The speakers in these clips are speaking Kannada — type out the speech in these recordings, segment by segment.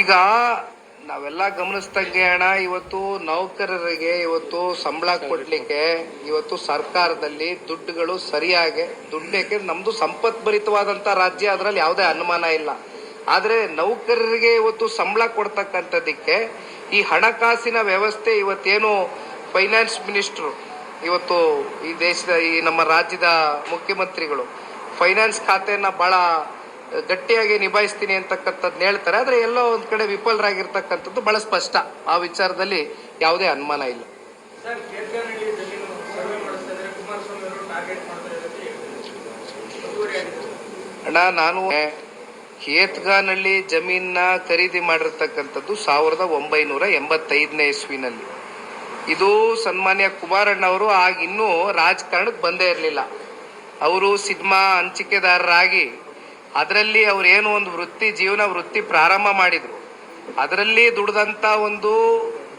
ಈಗ ನಾವೆಲ್ಲ ಗಮನಿಸ್ದಂಗೆ ಅಣ್ಣ, ಇವತ್ತು ನೌಕರರಿಗೆ ಇವತ್ತು ಸಂಬಳ ಕೊಡ್ಲಿಕ್ಕೆ, ಇವತ್ತು ಸರ್ಕಾರದಲ್ಲಿ ದುಡ್ಡುಗಳು ಸರಿಯಾಗಿ ದುಡ್ಡಕ್ಕೆ ನಮ್ದು ಸಂಪತ್ಭರಿತವಾದಂತ ರಾಜ್ಯ, ಅದರಲ್ಲಿ ಯಾವುದೇ ಅನುಮಾನ ಇಲ್ಲ. ಆದ್ರೆ ನೌಕರರಿಗೆ ಇವತ್ತು ಸಂಬಳ ಕೊಡ್ತಕ್ಕಂಥದ್ದಕ್ಕೆ ಈ ಹಣಕಾಸಿನ ವ್ಯವಸ್ಥೆ ಇವತ್ತೇನು ಫೈನಾನ್ಸ್ ಮಿನಿಸ್ಟ್ರು, ಇವತ್ತು ಈ ದೇಶದ, ಈ ನಮ್ಮ ರಾಜ್ಯದ ಮುಖ್ಯಮಂತ್ರಿಗಳು, ಫೈನಾನ್ಸ್ ಖಾತೆಯನ್ನ ಬಹಳ ಗಟ್ಟಿಯಾಗಿ ನಿಭಾಯಿಸ್ತೀನಿ ಅಂತಕ್ಕಂಥದ್ದು ಹೇಳ್ತಾರೆ. ಆದರೆ ಎಲ್ಲೋ ಒಂದು ಕಡೆ ವಿಫಲರಾಗಿರ್ತಕ್ಕಂಥದ್ದು ಬಹಳ ಸ್ಪಷ್ಟ. ಆ ವಿಚಾರದಲ್ಲಿ ಯಾವುದೇ ಅನುಮಾನ ಇಲ್ಲ. ಅಣ್ಣ ನಾನು ಕೇತ್ಗಾನಳ್ಳಿ ಜಮೀನ ಖರೀದಿ ಮಾಡಿರ್ತಕ್ಕಂಥದ್ದು ಸಾವಿರದ ಒಂಬೈನೂರ ಎಂಬತ್ತೈದನೇ ಇಸ್ವಿನಲ್ಲಿ. ಇದು ಸನ್ಮಾನ್ಯ ಕುಮಾರಣ್ಣವರು ಆಗ ಆಗಿನ್ನೂ ರಾಜಕಾರಣಕ್ಕೆ ಬಂದೇ ಇರಲಿಲ್ಲ. ಅವರು ಸಿನಿಮಾ ಹಂಚಿಕೆದಾರರಾಗಿ ಅದರಲ್ಲಿ ಅವ್ರು ಏನು ಒಂದು ವೃತ್ತಿ ಜೀವನ ವೃತ್ತಿ ಪ್ರಾರಂಭ ಮಾಡಿದ್ರು. ಅದರಲ್ಲಿ ದುಡ್ದಂತ ಒಂದು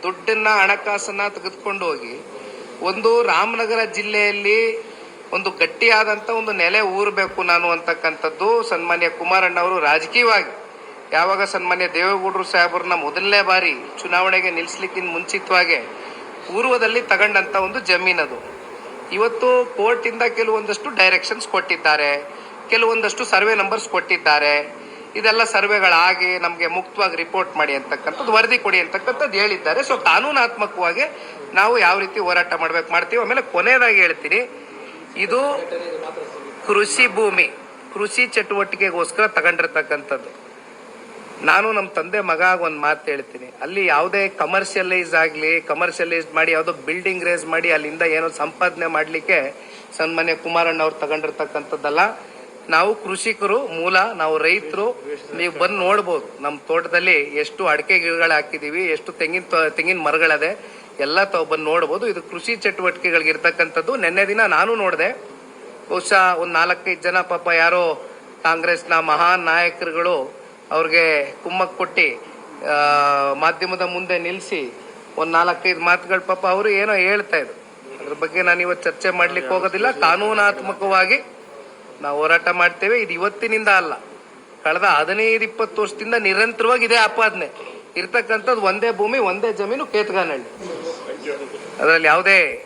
ದುಡ್ಡನ್ನ ಹಣಕಾಸನ್ನ ತೆಗೆದುಕೊಂಡು ಹೋಗಿ ಒಂದು ರಾಮನಗರ ಜಿಲ್ಲೆಯಲ್ಲಿ ಒಂದು ಗಟ್ಟಿಯಾದಂಥ ಒಂದು ನೆಲೆ ಊರಬೇಕು ನಾನು ಅಂತಕ್ಕಂಥದ್ದು ಸನ್ಮಾನ್ಯ ಕುಮಾರಣ್ಣ ಅವರು ರಾಜಕೀಯವಾಗಿ. ಯಾವಾಗ ಸನ್ಮಾನ್ಯ ದೇವೇಗೌಡರು ಸಾಹೇಬರನ್ನ ಮೊದಲನೇ ಬಾರಿ ಚುನಾವಣೆಗೆ ನಿಲ್ಲಿಸ್ಲಿಕ್ಕಿಂತ ಮುಂಚಿತವಾಗಿ ಪೂರ್ವದಲ್ಲಿ ತಗೊಂಡಂತ ಒಂದು ಜಮೀನದು. ಇವತ್ತು ಕೋರ್ಟಿಂದ ಕೆಲವೊಂದಷ್ಟು ಡೈರೆಕ್ಷನ್ಸ್ ಕೊಟ್ಟಿದ್ದಾರೆ. ಕೆಲವೊಂದಷ್ಟು ಸರ್ವೆ ನಂಬರ್ಸ್ ಕೊಟ್ಟಿದ್ದಾರೆ. ಇದೆಲ್ಲ ಸರ್ವೆಗಳಾಗಿ ನಮಗೆ ಮುಕ್ತವಾಗಿ ರಿಪೋರ್ಟ್ ಮಾಡಿ ಅಂತಕ್ಕಂಥದ್ದು, ವರದಿ ಕೊಡಿ ಅಂತಕ್ಕಂಥದ್ದು ಹೇಳಿದ್ದಾರೆ. ಸೊ ಕಾನೂನಾತ್ಮಕವಾಗಿ ನಾವು ಯಾವ ರೀತಿ ಹೋರಾಟ ಮಾಡ್ಬೇಕು ಮಾಡ್ತೀವಿ? ಆಮೇಲೆ ಕೊನೆಯದಾಗಿ ಹೇಳ್ತೀನಿ. ಇದು ಕೃಷಿ ಭೂಮಿ, ಕೃಷಿ ಚಟುವಟಿಕೆಗೋಸ್ಕರ ತಗೊಂಡಿರ್ತಕ್ಕಂಥದ್ದು. ನಾನು ನಮ್ಮ ತಂದೆ ಮಗ ಒಂದು ಮಾತು ಹೇಳ್ತೀನಿ. ಅಲ್ಲಿ ಯಾವುದೇ ಕಮರ್ಷಿಯಲೈಸ್ ಆಗಲಿ ಕಮರ್ಷಿಯಲೈಸ್ ಮಾಡಿ, ಯಾವುದೋ ಬಿಲ್ಡಿಂಗ್ ರೇಸ್ ಮಾಡಿ, ಅಲ್ಲಿಂದ ಏನೋ ಸಂಪಾದನೆ ಮಾಡಲಿಕ್ಕೆ ಸನ್ಮಾನ್ಯ ಕುಮಾರಣ್ಣ ಅವ್ರು ತಗೊಂಡಿರ್ತಕ್ಕಂಥದ್ದಲ್ಲ ನಾವು ಕೃಷಿಕರು, ಮೂಲ, ನಾವು ರೈತರು, ನೀವು ಬಂದು ನೋಡ್ಬೋದು ನಮ್ಮ ತೋಟದಲ್ಲಿ ಎಷ್ಟು ಅಡಿಕೆ ಗಿಡಗಳು ಹಾಕಿದೀವಿ ಎಷ್ಟು ತೆಂಗಿನ ತೆಂಗಿನ ಮರಗಳದೆ, ಎಲ್ಲ ತಾವು ಬಂದು ನೋಡ್ಬೋದು. ಇದು ಕೃಷಿ ಚಟುವಟಿಕೆಗಳಿಗೆ ಇರ್ತಕ್ಕಂಥದ್ದು. ನಿನ್ನೆ ದಿನ ನಾನು ನೋಡಿದೆ, ಬಹುಶಃ ಒಂದು ನಾಲ್ಕೈದು ಜನ ಪಾಪ ಯಾರೋ ಕಾಂಗ್ರೆಸ್ನ ಮಹಾನ್ ನಾಯಕರುಗಳು ಅವ್ರಿಗೆ ಕುಮ್ಮಕ್ ಕೊಟ್ಟು ಮಾಧ್ಯಮದ ಮುಂದೆ ನಿಲ್ಲಿಸಿ ಒಂದು ನಾಲ್ಕೈದು ಮಾತುಗಳು ಪಾಪ ಅವರು ಏನೋ ಹೇಳ್ತಾ ಇದ್ರು. ಅದ್ರ ಬಗ್ಗೆ ನಾನು ಇವತ್ತು ಚರ್ಚೆ ಮಾಡ್ಲಿಕ್ಕೆ ಹೋಗೋದಿಲ್ಲ. ಕಾನೂನಾತ್ಮಕವಾಗಿ ನಾವು ಹೋರಾಟ ಮಾಡ್ತೇವೆ, ಇದು ಇವತ್ತಿನಿಂದ ಅಲ್ಲ. ಕಳೆದ ಹದಿನೈದು, ಇಪ್ಪತ್ತು ವರ್ಷದಿಂದ ನಿರಂತರವಾಗಿ ಇದೇ ಆಪಾದನೆ. ಇರ್ತಕ್ಕಂಥದ್ದು ಒಂದೇ ಭೂಮಿ, ಒಂದೇ ಜಮೀನು, ಕೇತ್ಗಾನಹಳ್ಳಿ. ಅದರಲ್ಲಿ ಯಾವುದೇ